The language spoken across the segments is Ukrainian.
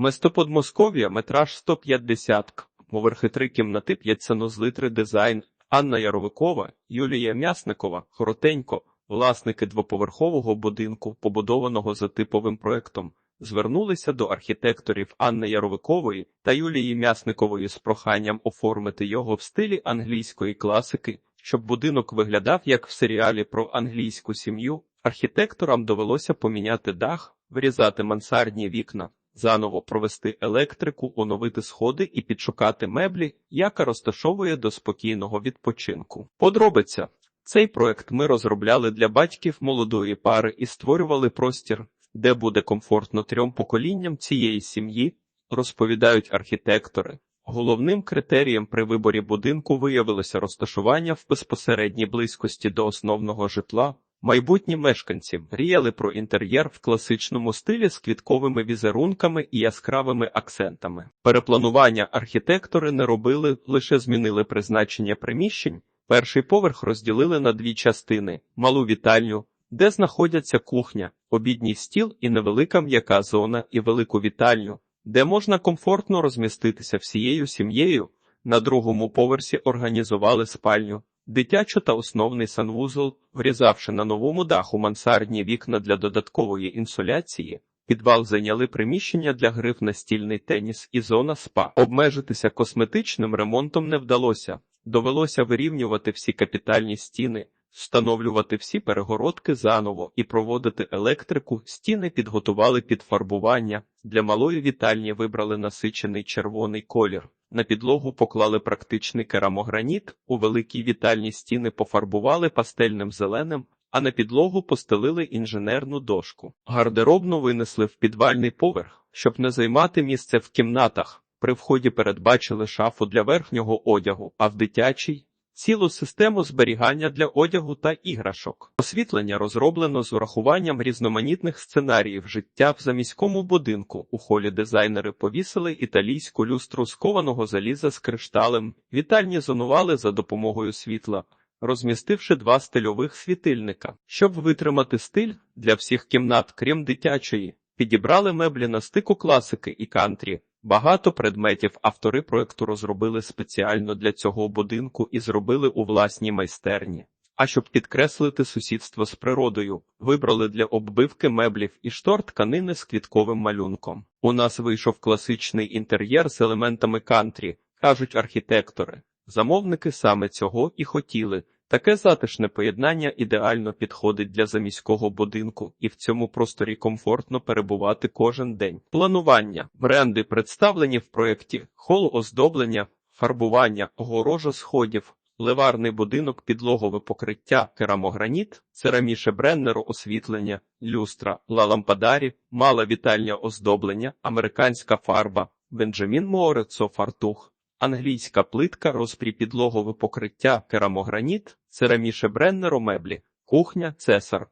Место Подмосков'я, метраж 150 к. Поверхи три кімнати, п'ять санузли, три дизайн. Анна Яровикова, Юлія М'ясникова, Коротенько, власники двоповерхового будинку, побудованого за типовим проектом, звернулися до архітекторів Анни Яровикової та Юлії М'ясникової з проханням оформити його в стилі англійської класики, щоб будинок виглядав як в серіалі про англійську сім'ю. Архітекторам довелося поміняти дах, вирізати мансардні вікна, заново провести електрику, оновити сходи і підшукати меблі, яка розташовує до спокійного відпочинку. Подробиця. Цей проект ми розробляли для батьків молодої пари і створювали простір, де буде комфортно трьом поколінням цієї сім'ї, розповідають архітектори. Головним критерієм при виборі будинку виявилося розташування в безпосередній близькості до основного житла. Майбутні мешканці мріяли про інтер'єр в класичному стилі з квітковими візерунками і яскравими акцентами. Перепланування архітектори не робили, лише змінили призначення приміщень. Перший поверх розділили на дві частини: малу вітальню, де знаходяться кухня, обідній стіл і невелика м'яка зона, і велику вітальню, де можна комфортно розміститися всією сім'єю. На другому поверсі організували спальню, дитячу та основний санвузол, врізавши на новому даху мансардні вікна для додаткової інсуляції. Підвал зайняли приміщення для гри в настільний теніс і зона спа. Обмежитися косметичним ремонтом не вдалося. Довелося вирівнювати всі капітальні стіни, встановлювати всі перегородки заново і проводити електрику. Стіни підготували під фарбування. Для малої вітальні вибрали насичений червоний колір. На підлогу поклали практичний керамограніт, у великій вітальні стіни пофарбували пастельним зеленим, а на підлогу постелили інженерну дошку. Гардеробну винесли в підвальний поверх, щоб не займати місце в кімнатах. При вході передбачили шафу для верхнього одягу, а в дитячій цілу систему зберігання для одягу та іграшок. Освітлення розроблено з урахуванням різноманітних сценаріїв життя в заміському будинку. У холі дизайнери повісили італійську люстру з кованого заліза з кришталем. Вітальні зонували за допомогою світла. Розмістивши два стильових світильника, щоб витримати стиль для всіх кімнат, крім дитячої, підібрали меблі на стику класики і кантрі. Багато предметів автори проекту розробили спеціально для цього будинку і зробили у власній майстерні. А щоб підкреслити сусідство з природою, вибрали для оббивки меблів і штор тканини з квітковим малюнком. У нас вийшов класичний інтер'єр з елементами кантрі, кажуть архітектори. Замовники саме цього і хотіли. Таке затишне поєднання ідеально підходить для заміського будинку, і в цьому просторі комфортно перебувати кожен день. Планування бренди представлені в проєкті хол оздоблення, фарбування, огорожа сходів, ливарний будинок, підлогове покриття, керамограніт, цераміше бреннеру освітлення, люстра, ла лампадарі, мала вітальня оздоблення, американська фарба, Бенджамін Моорецо фартух. Англійська плитка, розпрі підлогове покриття, керамограніт, цераміше бреннеро меблі, кухня, цесар.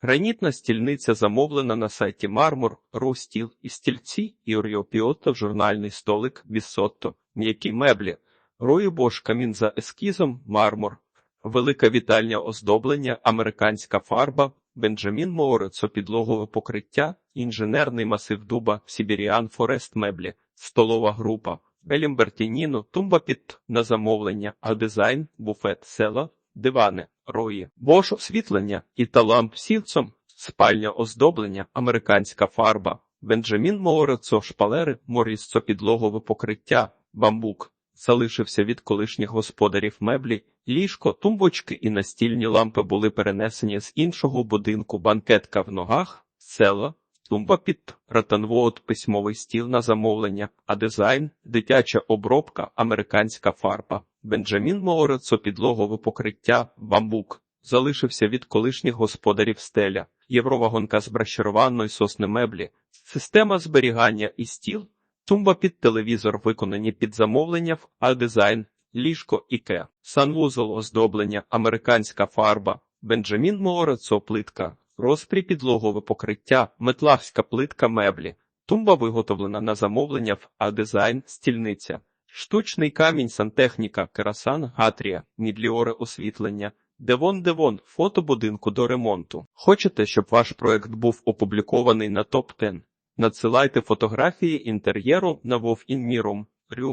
Гранітна стільниця замовлена на сайті Мармур, Рустіл і стільці, Іоріопіотто, журнальний столик, Віссотто, м'які меблі, Роїбош камін за ескізом, мармур, велика вітальня оздоблення, американська фарба, Бенджамін Моорецо підлогове покриття, інженерний масив дуба, Сібіріан Форест меблі, столова група. Белімбертініно, тумба під на замовлення, а дизайн, буфет, села, дивани, рої, бош освітлення, італамп сілцом, спальня оздоблення, американська фарба, Бенджамін Моорецо, шпалери, морісцо підлогове покриття, бамбук. Залишився від колишніх господарів меблі, ліжко, тумбочки і настільні лампи були перенесені з іншого будинку, банкетка в ногах, села, Тумба під ратанвод, письмовий стіл на замовлення, а дизайн, дитяча обробка, американська фарба, Бенджамін Моорецо, підлогове покриття, бамбук. Залишився від колишніх господарів стеля, євровагонка з бращерованої сосни меблі, система зберігання і стіл, тумба під телевізор виконані під замовлення, а дизайн, ліжко іке, санвузол оздоблення, американська фарба, Бенджамін Моорецо, плитка. Розпрі підлогове покриття, метлахська плитка меблі, тумба виготовлена на замовлення в А-дизайн, стільниця, штучний камінь, сантехніка, керасан, гатрія, мідліоре освітлення, девон девон, фото будинку до ремонту. Хочете, щоб ваш проект був опублікований на топ 10 Надсилайте фотографії інтер'єру на вовінміром. Рю.